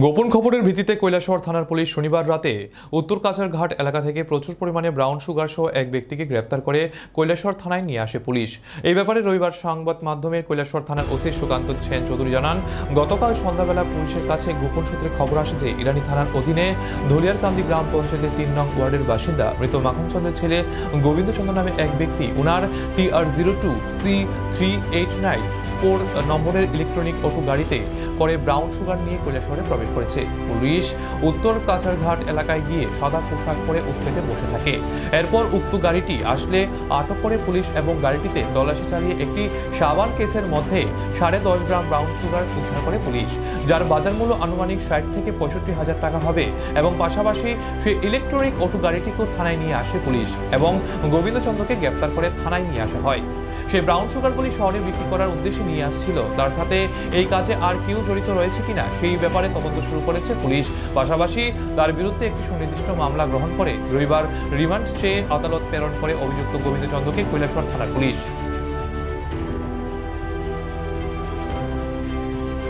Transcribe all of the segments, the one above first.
গোপন খবরের ভিত্তিতে কৈলাসহর থানার পুলিশ শনিবার রাতে উত্তর কাছারঘাট এলাকা থেকে প্রচুর পরিমাণে ব্রাউন সুগার সহ এক ব্যক্তিকে গ্রেপ্তার করে কৈলাসহর থানায় নিয়ে আসে পুলিশ। এই ব্যাপারে রবিবার সংবাদ মাধ্যমে কৈলাসহর থানার ওসি সুকান্ত সেন চৌধুরী জানান, গতকাল সন্ধ্যাবেলা পুলিশের কাছে গোপন সূত্রে খবর আসে যে ইরানি থানার অধীনে ধলিয়ারকান্দি গ্রাম পঞ্চায়েতের তিন নং ওয়ার্ডের বাসিন্দা মৃত মাখন চন্দ্রের ছেলে গোবিন্দচন্দ্র নামে এক ব্যক্তি। উনার T R zero two C three eight nine four নম্বরের ইলেকট্রনিক অটো গাড়িতে করে ব্রাউন সুগার নিয়ে কৈলাসহরে প্রবেশ করেছে। পুলিশ উত্তর কাছারঘাট এলাকায় গিয়ে সাদা পোশাক পরে উৎপেতে বসে থাকে। এরপর উক্ত গাড়িটি আসলে আটক করে পুলিশ এবং গাড়িটিতে তল্লাশি চালিয়ে একটি সাবান কেসের মধ্যে সাড়ে দশ গ্রাম ব্রাউন সুগার উদ্ধার করে পুলিশ, যার বাজার মূল্য আনুমানিক ষাট থেকে পঁয়ষট্টি হাজার টাকা হবে এবং পাশাপাশি সে ইলেকট্রনিক অটো গাড়িটিকেও থানায় নিয়ে আসে পুলিশ এবং গোবিন্দচন্দ্রকে গ্রেপ্তার করে থানায় নিয়ে আসা হয়। সেই ব্রাউন সুগারগুলি শহরে বিক্রি করার উদ্দেশ্যে নিয়ে আসছিল। তার সাথে এই কাজে আর কেউ জড়িত রয়েছে কিনা সেই ব্যাপারে তদন্ত শুরু করেছে পুলিশ। পাশাপাশি তার বিরুদ্ধে একটি সুনির্দিষ্ট মামলা গ্রহণ করে রবিবার রিমান্ড চেয়ে আদালত প্রেরণ করে অভিযুক্ত গোবিন্দচন্দ্রকে কৈলাসহর থানার পুলিশ।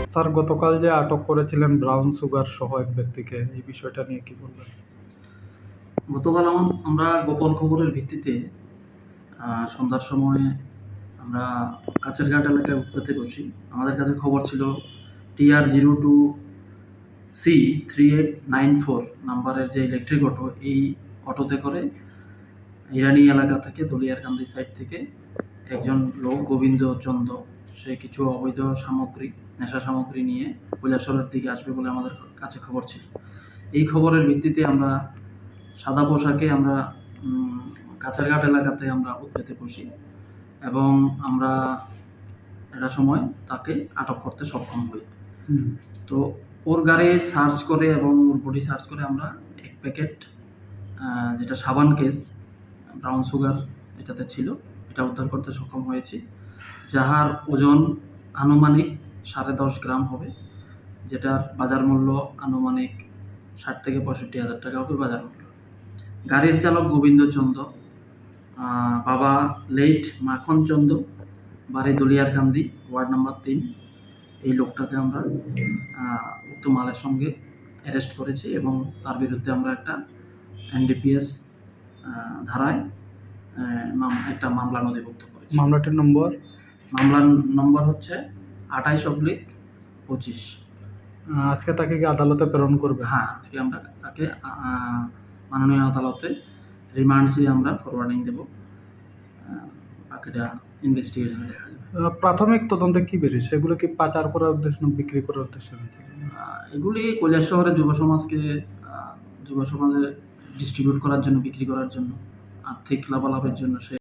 স্যার গতকাল যে আটক করেছিলেন ব্রাউন সুগার সহ এক ব্যক্তিকে এই বিষয়টা নিয়ে কি বলবেন? গতকাল আম- আমরা গোপন খবরের ভিত্তিতে আহ, সন্ধ্যার সময় আমরা কাছেরঘাট এলাকায় উৎপাতে বসি আমাদের কাছে খবর ছিল TR zero two C three eight nine four নাম্বারের যে ইলেকট্রিক অটো এই অটোতে করে ইরানি এলাকা থেকে দলিয়ার দলিয়ারকান্দি সাইড থেকে একজন লোক গোবিন্দ চন্দ সে কিছু অবৈধ সামগ্রী, নেশা সামগ্রী নিয়ে কৈলাসরের দিকে আসবে বলে আমাদের কাছে খবর ছিল। এই খবরের ভিত্তিতে আমরা সাদা পোশাকে আমরা কাছারঘাট এলাকাতে আমরা উৎপেতে বসি এবং আমরা একটা সময় তাকে আটক করতে সক্ষম হই। তো ওর গাড়ি সার্চ করে এবং ওর বডি সার্চ করে আমরা এক প্যাকেট যেটা সাবান কেস ব্রাউন সুগার এটাতে ছিল এটা উদ্ধার করতে সক্ষম হয়েছি যাহার ওজন আনুমানিক সাড়ে দশ গ্রাম হবে যেটার বাজার মূল্য আনুমানিক ষাট থেকে পঁয়ষট্টি হাজার টাকা হবে বাজার মূল্য। গাড়ির চালক গোবিন্দ চন্দ আহ, বাবা লেট মাখন চন্দ বাড়ি দলিয়ারকান্দি ওয়ার্ড নাম্বার তিন। এই লোকটাকে আমরা উক্ত মালের সঙ্গে অ্যারেস্ট করেছি এবং তার বিরুদ্ধে আমরা একটা এনডিপিএস ধারায় মাম- একটা মামলা নথিভুক্ত করেছি। মামলাটির নম্বর? মামলার নম্বর হচ্ছে আঠাইশ অব্লিক পঁচিশ। আজকে তাকে কি আদালতে প্রেরণ করবে? হ্যাঁ আজকে আমরা তাকে মাননীয় আদালতে রিমান্ড চেয়ে আমরা ফরওয়ার্ডিং দেব। বাকিটা ইনভেস্টিগেশন দেখা যাবে। প্রাথমিক তদন্তে কি বেরিয়েছে? এগুলো কি পাচার করার উদ্দেশ্য বিক্রি করার উদ্দেশ্য হয়েছে এগুলি কৈলাস শহরে যুব সমাজকে যুব সমাজে ডিস্ট্রিবিউট করার জন্য বিক্রি করার জন্য আর্থিক লাভালাভের জন্য সে